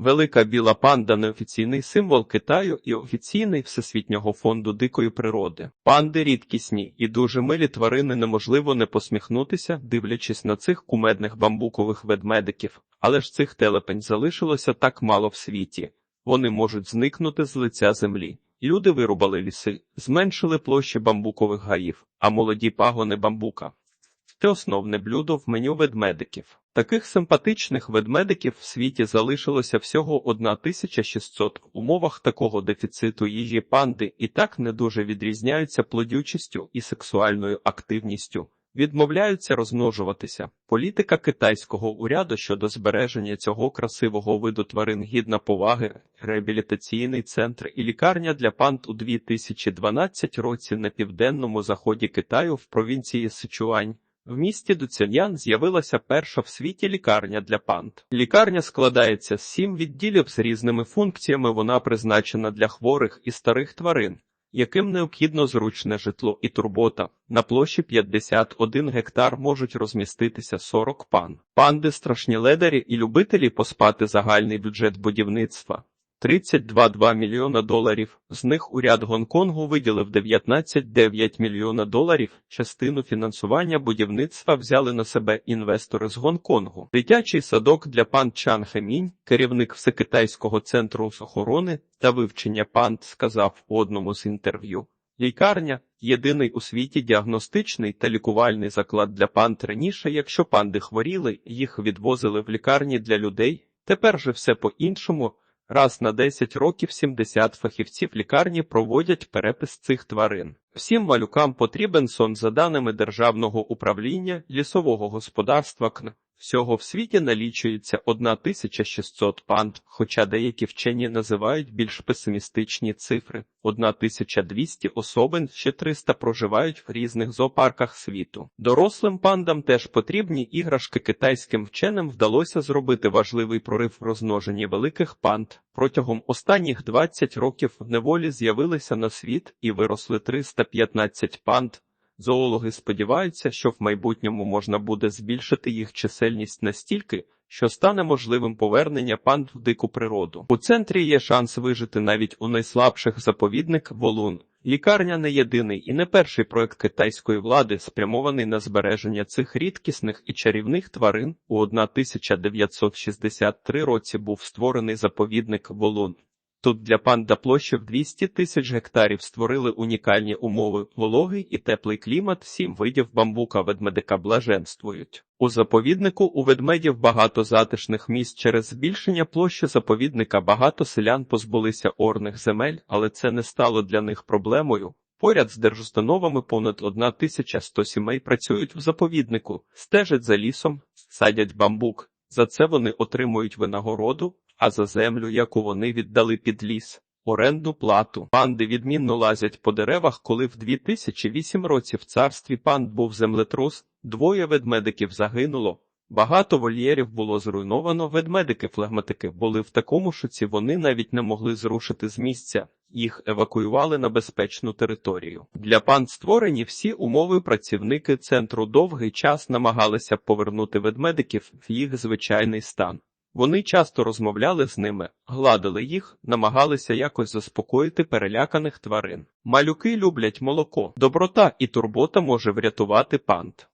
Велика біла панда неофіційний символ Китаю і офіційний Всесвітнього фонду дикої природи. Панди рідкісні і дуже милі тварини неможливо не посміхнутися, дивлячись на цих кумедних бамбукових ведмедиків. Але ж цих телепень залишилося так мало в світі. Вони можуть зникнути з лиця землі. Люди вирубали ліси, зменшили площі бамбукових гаїв, а молоді пагони бамбука. Це основне блюдо в меню ведмедиків. Таких симпатичних ведмедиків в світі залишилося всього 1600. В умовах такого дефіциту їжі панди і так не дуже відрізняються плодючістю і сексуальною активністю. Відмовляються розмножуватися. Політика китайського уряду щодо збереження цього красивого виду тварин гідна поваги, реабілітаційний центр і лікарня для панд у 2012 році на південному заході Китаю в провінції Сичуань. В місті Дуцяньян з'явилася перша в світі лікарня для панд. Лікарня складається з сім відділів з різними функціями. Вона призначена для хворих і старих тварин, яким необхідно зручне житло і турбота. На площі 51 гектар можуть розміститися 40 пан. Панди страшні ледарі і любителі поспати загальний бюджет будівництва. 32,2 мільйона доларів. З них уряд Гонконгу виділив 19,9 мільйона доларів. Частину фінансування будівництва взяли на себе інвестори з Гонконгу. Дитячий садок для панд Чан Хемінь, керівник Всекитайського центру охорони та вивчення панд, сказав у одному з інтерв'ю. Лікарня єдиний у світі діагностичний та лікувальний заклад для панд раніше, якщо панди хворіли, їх відвозили в лікарні для людей. Тепер же все по-іншому. Раз на 10 років 70 фахівців лікарні проводять перепис цих тварин. Всім малюкам потрібен сон за даними Державного управління лісового господарства КН. Всього в світі налічується 1600 панд, хоча деякі вчені називають більш песимістичні цифри. 1200 особин, ще 300 проживають в різних зоопарках світу. Дорослим пандам теж потрібні іграшки китайським вченим вдалося зробити важливий прорив в розмноженні великих панд. Протягом останніх 20 років в неволі з'явилися на світ і виросли 315 панд. Зоологи сподіваються, що в майбутньому можна буде збільшити їх чисельність настільки, що стане можливим повернення панд в дику природу. У центрі є шанс вижити навіть у найслабших заповідник волун. Лікарня не єдиний і не перший проект китайської влади, спрямований на збереження цих рідкісних і чарівних тварин. У 1963 році був створений заповідник волун. Тут для панда площі в 200 тисяч гектарів створили унікальні умови, вологий і теплий клімат, сім видів бамбука ведмедика блаженствують. У заповіднику у ведмедів багато затишних місць через збільшення площі заповідника багато селян позбулися орних земель, але це не стало для них проблемою. Поряд з держустановами понад 1100 сімей працюють в заповіднику, стежать за лісом, садять бамбук. За це вони отримують винагороду, а за землю, яку вони віддали під ліс. Оренду плату. Панди відмінно лазять по деревах, коли в 2008 році в царстві панд був землетрус, двоє ведмедиків загинуло. Багато вольєрів було зруйновано. Ведмедики-флегматики були в такому шоці, вони навіть не могли зрушити з місця. Їх евакуювали на безпечну територію. Для панд створені всі умови. Працівники центру довгий час намагалися повернути ведмедиків в їх звичайний стан. Вони часто розмовляли з ними, гладили їх, намагалися якось заспокоїти переляканих тварин. Малюки люблять молоко. Доброта і турбота може врятувати панд.